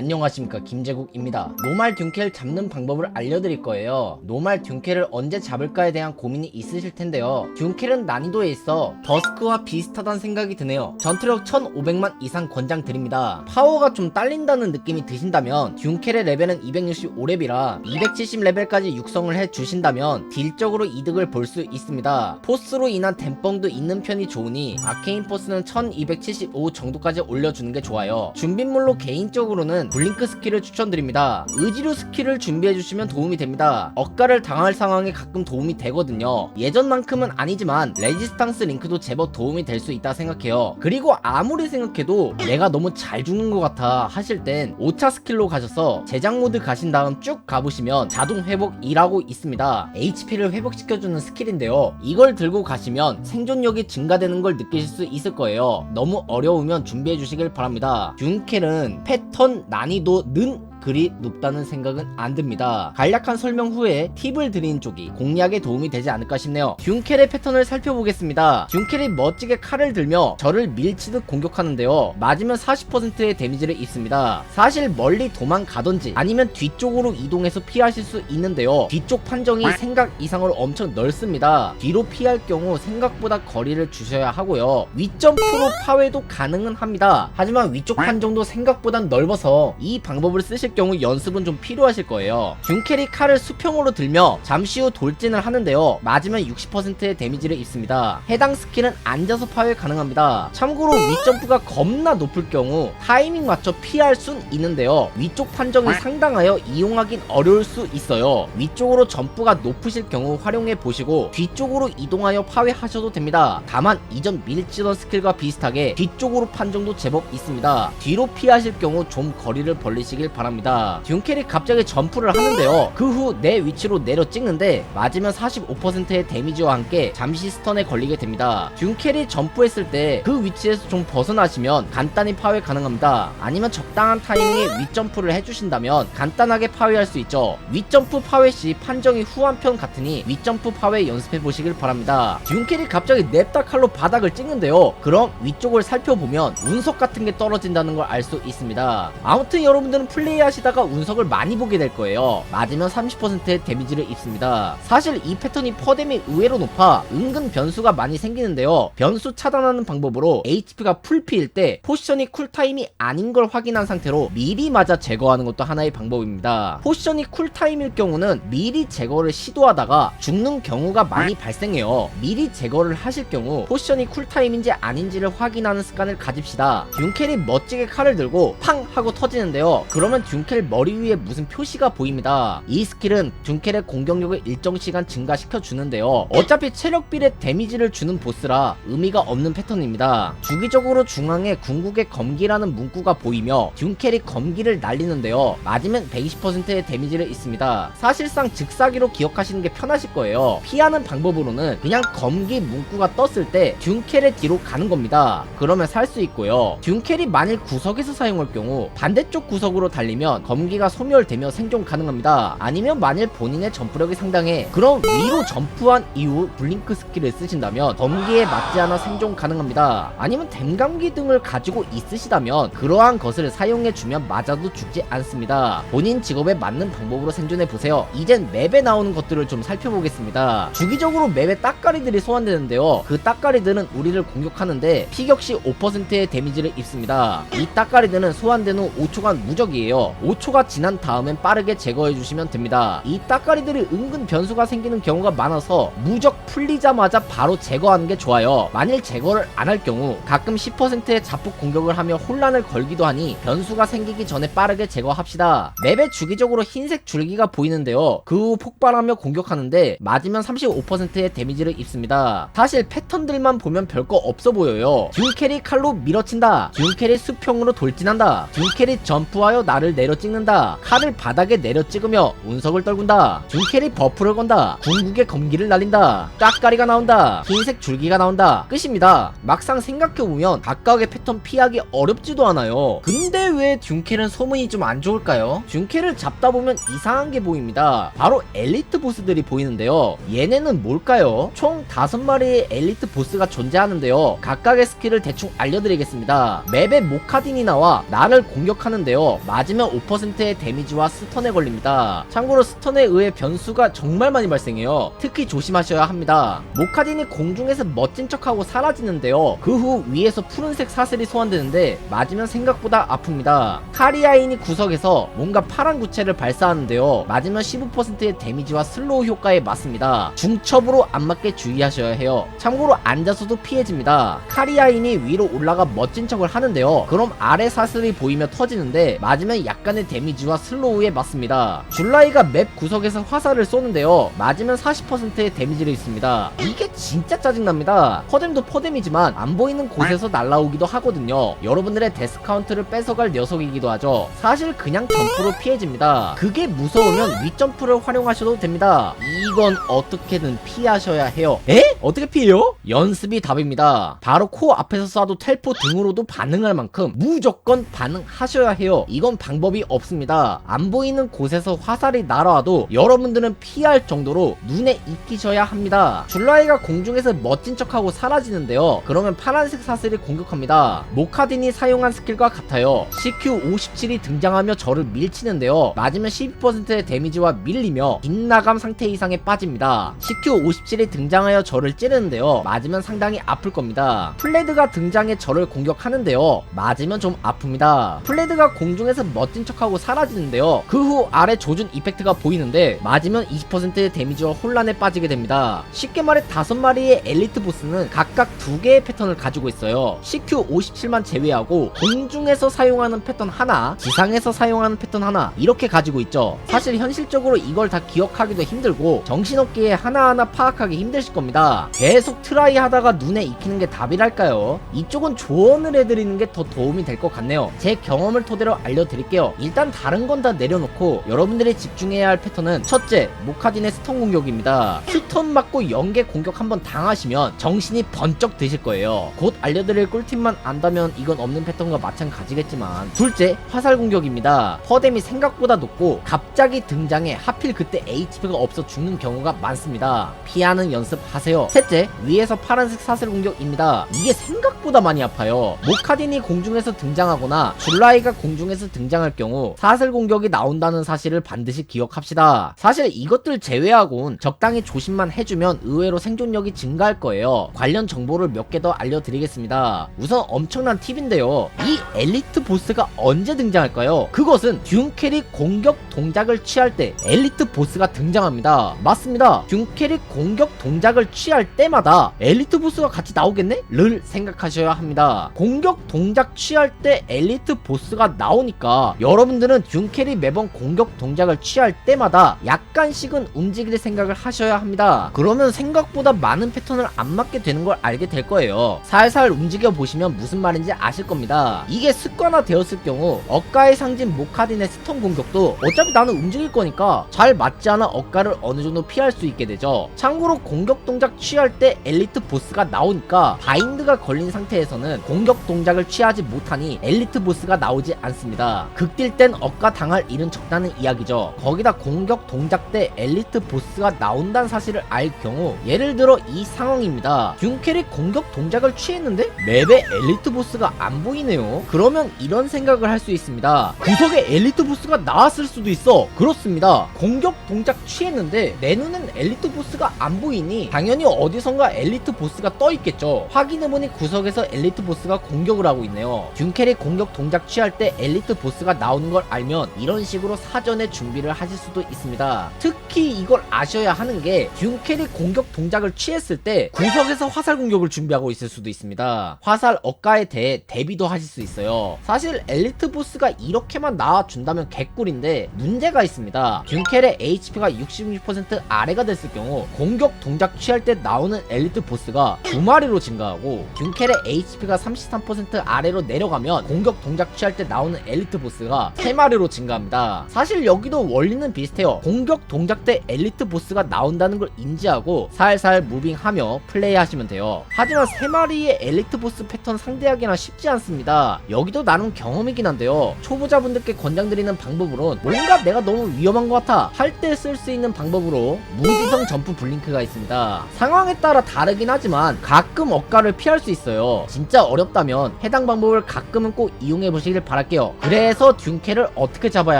안녕하십니까 김재국입니다. 노말 듀켈 잡는 방법을 알려드릴 거예요. 노말 듀켈을 언제 잡을까에 대한 고민이 있으실 텐데요. 듀켈은 난이도에 있어 버스크와 비슷하다는 생각이 드네요. 전투력 1500만 이상 권장 드립니다. 파워가 좀 딸린다는 느낌이 드신다면 듀켈의 레벨은 265렙이라 270레벨까지 육성을 해 주신다면 딜적으로 이득을 볼 수 있습니다. 포스로 인한 댐뻥도 있는 편이 좋으니 아케인 포스는 1275 정도까지 올려주는 게 좋아요. 준비물로 개인적으로는 블링크 스킬을 추천드립니다. 의지로 스킬을 준비해주시면 도움이 됩니다. 억가를 당할 상황에 가끔 도움이 되거든요. 예전만큼은 아니지만 레지스탕스 링크도 제법 도움이 될 수 있다 생각해요. 그리고 아무리 생각해도 내가 너무 잘 죽는 것 같아 하실 땐 5차 스킬로 가셔서 제작 모드 가신 다음 쭉 가보시면 자동 회복 2라고 있습니다. HP를 회복시켜주는 스킬인데요. 이걸 들고 가시면 생존력이 증가되는 걸 느끼실 수 있을 거예요. 너무 어려우면 준비해 주시길 바랍니다. 듀켈은 패턴 난이도는 그리 높다는 생각은 안 듭니다. 간략한 설명 후에 팁을 드린 쪽이 공략에 도움이 되지 않을까 싶네요. 듀켈의 패턴을 살펴보겠습니다. 듀켈이 멋지게 칼을 들며 저를 밀치듯 공격하는데요. 맞으면 40%의 데미지를 입습니다. 사실 멀리 도망가던지 아니면 뒤쪽으로 이동해서 피하실 수 있는데요. 뒤쪽 판정이 생각 이상으로 엄청 넓습니다. 뒤로 피할 경우 생각보다 거리를 주셔야 하고요. 위점프로 파괴도 가능은 합니다. 하지만 위쪽 판정도 생각보다 넓어서 이 방법을 쓰실 경우 연습은 좀 필요하실 거예요. 균캐리 칼을 수평으로 들며 잠시 후 돌진을 하는데요. 맞으면 60%의 데미지를 입습니다. 해당 스킬은 앉아서 파괴 가능합니다. 참고로 위점프가 겁나 높을 경우 타이밍 맞춰 피할 순 있는데요. 위쪽 판정이 상당하여 이용하긴 어려울 수 있어요. 위쪽으로 점프가 높으실 경우 활용해 보시고 뒤쪽으로 이동하여 파괴하셔도 됩니다. 다만 이전 밀치던 스킬과 비슷하게 뒤쪽으로 판정도 제법 있습니다. 뒤로 피하실 경우 좀 거리를 벌리시길 바랍니다. 듀캐리 갑자기 점프를 하는데요. 그 후 내 위치로 내려 찍는데 맞으면 45%의 데미지와 함께 잠시 스턴에 걸리게 됩니다. 듀캐리 점프했을 때 그 위치에서 좀 벗어나시면 간단히 파괴 가능합니다. 아니면 적당한 타이밍에 윗점프를 해주신다면 간단하게 파괴할 수 있죠. 윗점프 파괴 시 판정이 후한편 같으니 윗점프 파괴 연습해 보시길 바랍니다. 듀캐리 갑자기 냅다 칼로 바닥을 찍는데요. 그럼 위쪽을 살펴보면 운석 같은 게 떨어진다는 걸 알 수 있습니다. 아무튼 여러분들은 플레이 하 시다가 운석을 많이 보게 될 거예요. 맞으면 30%의 데미지를 입습니다. 사실 이 패턴이 퍼뎀이 의외로 높아 은근 변수가 많이 생기는데요. 변수 차단하는 방법으로 HP가 풀피일 때 포지션이 쿨타임이 아닌 걸 확인한 상태로 미리 맞아 제거하는 것도 하나의 방법입니다. 포지션이 쿨타임일 경우는 미리 제거를 시도하다가 죽는 경우가 많이 발생해요. 미리 제거를 하실 경우 포지션이 쿨타임인지 아닌지를 확인하는 습관을 가집시다. 듀켈이 멋지게 칼을 들고 팡 하고 터지는데요. 그러면 듀켈 머리 위에 무슨 표시가 보입니다. 이 스킬은 듀켈의 공격력을 일정 시간 증가시켜 주는데요. 어차피 체력 비례 데미지를 주는 보스라 의미가 없는 패턴입니다. 주기적으로 중앙에 궁극의 검기라는 문구가 보이며 듀켈이 검기를 날리는데요. 맞으면 120%의 데미지를 입습니다. 사실상 즉사기로 기억하시는 게 편하실 거예요. 피하는 방법으로는 그냥 검기 문구가 떴을 때 듀켈의 뒤로 가는 겁니다. 그러면 살 수 있고요. 듀켈이 만일 구석에서 사용할 경우 반대쪽 구석으로 달리면 검기가 소멸되며 생존 가능합니다. 아니면 만일 본인의 점프력이 상당해 그럼 위로 점프한 이후 블링크 스킬을 쓰신다면 검기에 맞지 않아 생존 가능합니다. 아니면 댐감기 등을 가지고 있으시다면 그러한 것을 사용해 주면 맞아도 죽지 않습니다. 본인 직업에 맞는 방법으로 생존해 보세요. 이젠 맵에 나오는 것들을 좀 살펴보겠습니다. 주기적으로 맵에 따까리들이 소환되는데요. 그 따까리들은 우리를 공격하는데 피격시 5%의 데미지를 입습니다. 이 따까리들은 소환된 후 5초간 무적이에요. 5초가 지난 다음엔 빠르게 제거해 주시면 됩니다. 이 따까리들이 은근 변수가 생기는 경우가 많아서 무적 풀리자마자 바로 제거하는 게 좋아요. 만일 제거를 안 할 경우 가끔 10%의 자폭 공격을 하며 혼란을 걸기도 하니 변수가 생기기 전에 빠르게 제거합시다. 맵에 주기적으로 흰색 줄기가 보이는데요. 그 후 폭발하며 공격하는데 맞으면 35%의 데미지를 입습니다. 사실 패턴들만 보면 별거 없어 보여요. 듀캐리 칼로 밀어친다. 듀캐리 수평으로 돌진한다. 듀캐리 점프하여 나를 내려 찍는다. 칼을 바닥에 내려 찍으며 운석을 떨군다. 듀캐리 버프를 건다. 궁극의 검기를 날린다. 깍가리가 나온다. 흰색 줄기가 나온다. 끝입니다. 막상 생각해보면 각각의 패턴 피하기 어렵지도 않아요. 근데 왜 듀캐는 소문이 좀 안 좋을까요? 듀캐를 잡다 보면 이상한 게 보입니다. 바로 엘리트 보스들이 보이는데요. 얘네는 뭘까요? 총 5마리의 엘리트 보스가 존재하는데요. 각각의 스킬을 대충 알려드리겠습니다. 맵에 모카딘이 나와 나를 공격하는데요. 맞으면 5%의 데미지와 스턴에 걸립니다. 참고로 스턴에 의해 변수가 정말 많이 발생해요. 특히 조심하셔야 합니다. 모카딘이 공중에서 멋진 척하고 사라지는데요. 그 후 위에서 푸른색 사슬이 소환되는데 맞으면 생각보다 아픕니다. 카리아인이 구석에서 뭔가 파란 구체를 발사하는데요. 맞으면 15%의 데미지와 슬로우 효과에 맞습니다. 중첩으로 안 맞게 주의하셔야 해요. 참고로 앉아서도 피해집니다. 카리아인이 위로 올라가 멋진 척을 하는데요. 그럼 아래 사슬이 보이며 터지는데 맞으면 약 간의 데미지와 슬로우에 맞습니다. 줄라이가 맵 구석에서 화살을 쏘는데요. 맞으면 40%의 데미지를 있습니다. 이게 진짜 짜증납니다. 퍼뎀도 퍼뎀이지만 안 보이는 곳에서 날라오기도 하거든요. 여러분들의 데스카운트를 뺏어갈 녀석이기도 하죠. 사실 그냥 점프로 피해집니다. 그게 무서우면 윗점프를 활용하셔도 됩니다. 이건 어떻게든 피하셔야 해요. 에? 어떻게 피해요? 연습이 답입니다. 바로 코 앞에서 쏴도 텔포 등으로도 반응할 만큼 무조건 반응하셔야 해요. 이건 방법이 없습니다. 안 보이는 곳에서 화살이 날아와도 여러분들은 피할 정도로 눈에 익히셔야 합니다. 줄라이가 공중에서 멋진 척하고 사라지는데요. 그러면 파란색 사슬이 공격합니다. 모카딘이 사용한 스킬과 같아요. CQ57이 등장하며 저를 밀치는데요. 맞으면 12%의 데미지와 밀리며 빗나감 상태 이상에 빠집니다. CQ57이 등장하여 저를 찌르는데요. 맞으면 상당히 아플 겁니다. 플레드가 등장해 저를 공격하는데요. 맞으면 좀 아픕니다. 플레드가 공중에서 멋진 척하고 사라지는데요. 그 후 아래 조준 이펙트가 보이는데 맞으면 20%의 데미지와 혼란에 빠지게 됩니다. 쉽게 말해 다섯 마리의 엘리트 보스는 각각 두 개의 패턴을 가지고 있어요. CQ57만 제외하고 공중에서 사용하는 패턴 하나, 지상에서 사용하는 패턴 하나 이렇게 가지고 있죠. 사실 현실적으로 이걸 다 기억하기도 힘들고 정신없기에 하나하나 파악하기 힘드실 겁니다. 계속 트라이 하다가 눈에 익히는 게 답이랄까요? 이쪽은 조언을 해드리는 게 더 도움이 될 것 같네요. 제 경험을 토대로 알려드릴게요. 일단 다른 건 다 내려놓고 여러분들이 집중해야 할 패턴은 첫째, 모카딘의 스턴 공격입니다. 스턴 맞고 연계 공격 한번 당하시면 정신이 번쩍 드실 거예요. 곧 알려드릴 꿀팁만 안다면 이건 없는 패턴과 마찬가지겠지만 둘째, 화살 공격입니다. 퍼뎀이 생각보다 높고 갑자기 등장해 하필 그때 HP가 없어 죽는 경우가 많습니다. 피하는 연습하세요. 셋째, 위에서 파란색 사슬 공격입니다. 이게 생각보다 많이 아파요. 모카딘이 공중에서 등장하거나 줄라이가 공중에서 등장할 경우 사슬 공격이 나온다는 사실을 반드시 기억합시다. 사실 이것들 제외하곤 적당히 조심만 해주면 의외로 생존력이 증가할 거예요. 관련 정보를 몇 개 더 알려드리겠습니다. 우선 엄청난 팁인데요. 이 엘리트 보스가 언제 등장할까요? 그것은 듀 캐릭 공격 동작을 취할 때 엘리트 보스가 등장합니다. 맞습니다. 듀 캐릭 공격 동작을 취할 때마다 엘리트 보스가 같이 나오겠네? 를 생각하셔야 합니다. 공격 동작 취할 때 엘리트 보스가 나오니까 여러분들은 듀캐리 매번 공격 동작을 취할 때마다 약간씩은 움직일 생각을 하셔야 합니다. 그러면 생각보다 많은 패턴을 안 맞게 되는 걸 알게 될 거예요. 살살 움직여 보시면 무슨 말인지 아실 겁니다. 이게 습관화 되었을 경우 억가의 상징 모카딘의 스턴 공격도 어차피 나는 움직일 거니까 잘 맞지 않아 억가를 어느 정도 피할 수 있게 되죠. 참고로 공격 동작 취할 때 엘리트 보스가 나오니까 바인드가 걸린 상태에서는 공격 동작을 취하지 못하니 엘리트 보스가 나오지 않습니다. 극 딜땐 억가 당할 일은 적다는 이야기죠. 거기다 공격 동작 때 엘리트 보스가 나온다는 사실을 알 경우 예를 들어 이 상황입니다. 균캐릭 공격 동작을 취했는데 맵에 엘리트 보스가 안 보이네요. 그러면 이런 생각을 할 수 있습니다. 구석에 엘리트 보스가 나왔을 수도 있어. 그렇습니다. 공격 동작 취했는데 내 눈엔 엘리트 보스가 안 보이니 당연히 어디선가 엘리트 보스가 떠 있겠죠. 확인해보니 구석에서 엘리트 보스가 공격을 하고 있네요. 균캐릭 공격 동작 취할 때 엘리트 보스가 나 오는 걸 알면 이런 식으로 사전에 준비를 하실 수도 있습니다. 특히 이걸 아셔야 하는 게 균캐릭 공격 동작을 취했을 때 구석에서 화살 공격을 준비하고 있을 수도 있습니다. 화살 억가에 대해 대비도 하실 수 있어요. 사실 엘리트 보스가 이렇게만 나와준다면 개꿀인데 문제가 있습니다. 균켈의 HP가 66% 아래가 됐을 경우 공격 동작 취할 때 나오는 엘리트 보스가 두 마리로 증가하고 균켈의 HP가 33% 아래로 내려가면 공격 동작 취할 때 나오는 엘리트 보스가 세 마리로 증가합니다. 사실 여기도 원리는 비슷해요. 공격 동작 때 엘리트 보스가 나온다는 걸 인지하고 살살 무빙하며 플레이하시면 돼요. 하지만 세 마리의 엘리트 보스 패턴 상대하기는 쉽지 않습니다. 여기도 나름 경험이긴 한데요. 초보자분들께 권장드리는 방법으로는 뭔가 내가 너무 위험한 것 같아 할 때 쓸 수 있는 방법으로 무지성 점프 블링크가 있습니다. 상황에 따라 다르긴 하지만 가끔 억가를 피할 수 있어요. 진짜 어렵다면 해당 방법을 가끔은 꼭 이용해 보시길 바랄게요. 그래서 듀케를 어떻게 잡아야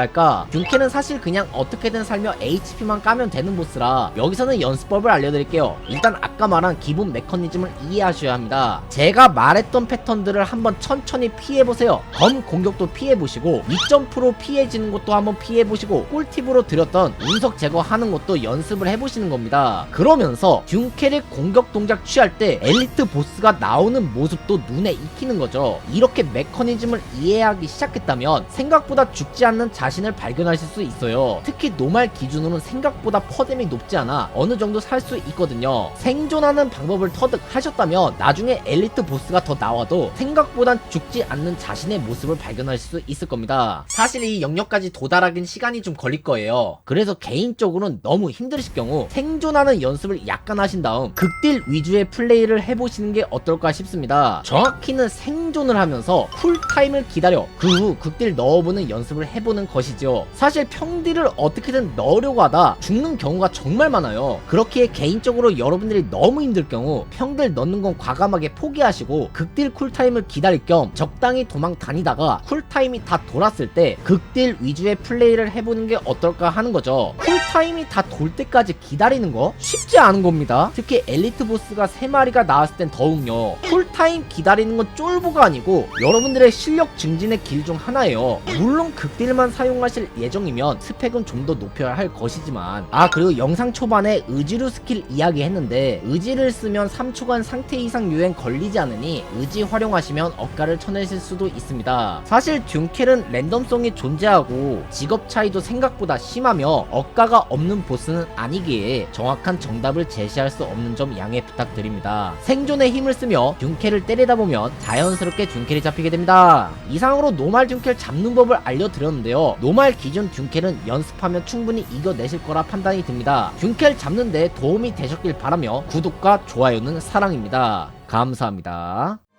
할까? 듀케는 사실 그냥 어떻게든 살며 HP만 까면 되는 보스라 여기서는 연습법을 알려드릴게요. 일단 아까 말한 기본 메커니즘을 이해하셔야 합니다. 제가 말했던 패턴들을 한번 천천히 피해보세요. 검 공격도 피해보시고 2점프로 피해지는 것도 한번 피해보시고 꿀팁으로 드렸던 운석 제거하는 것도 연습을 해보시는 겁니다. 그러면서 듀케를 공격 동작 취할 때 엘리트 보스가 나오는 모습도 눈에 익히는 거죠. 이렇게 메커니즘을 이해하기 시작했다면 생 각보다 죽지 않는 자신을 발견하실 수 있어요. 특히 노말 기준으로는 생각보다 퍼뎀이 높지 않아 어느 정도 살 수 있거든요. 생존하는 방법을 터득하셨다면 나중에 엘리트 보스가 더 나와도 생각보단 죽지 않는 자신의 모습을 발견하실 수 있을 겁니다. 사실 이 영역까지 도달하긴 시간이 좀 걸릴 거예요. 그래서 개인적으로는 너무 힘드실 경우 생존하는 연습을 약간 하신 다음 극딜 위주의 플레이를 해보시는 게 어떨까 싶습니다. 정확히는 생존을 하면서 쿨타임을 기다려 그 후 극딜 넣어 보는 연습을 해보는 것이죠. 사실 평딜을 어떻게든 넣으려고 하다 죽는 경우가 정말 많아요. 그렇기에 개인적으로 여러분들이 너무 힘들 경우 평딜 넣는 건 과감하게 포기하시고 극딜 쿨타임을 기다릴 겸 적당히 도망 다니다가 쿨타임이 다 돌았을 때 극딜 위주의 플레이를 해보는 게 어떨까 하는 거죠. 쿨타임이 다 돌 때까지 기다리는 거 쉽지 않은 겁니다. 특히 엘리트 보스가 3마리가 나왔을 땐 더욱요. 쿨타임 기다리는 건 쫄보가 아니고 여러분들의 실력 증진의 길 중 하나예요. 물론 극딜만 사용하실 예정이면 스펙은 좀 더 높여야 할 것이지만 아 그리고 영상 초반에 의지로 스킬 이야기 했는데 의지를 쓰면 3초간 상태 이상 유행 걸리지 않으니 의지 활용하시면 억가를 쳐내실 수도 있습니다. 사실 듀켈은 랜덤성이 존재하고 직업 차이도 생각보다 심하며 억가가 없는 보스는 아니기에 정확한 정답을 제시할 수 없는 점 양해 부탁드립니다. 생존의 힘을 쓰며 듀켈을 때리다 보면 자연스럽게 듀켈이 잡히게 됩니다. 이상으로 노말 듀켈 잡는 법을 알려드렸는데요. 노말 기준 듀켈은 연습하면 충분히 이겨내실 거라 판단이 듭니다. 듀켈 잡는 데 도움이 되셨길 바라며 구독과 좋아요는 사랑입니다. 감사합니다.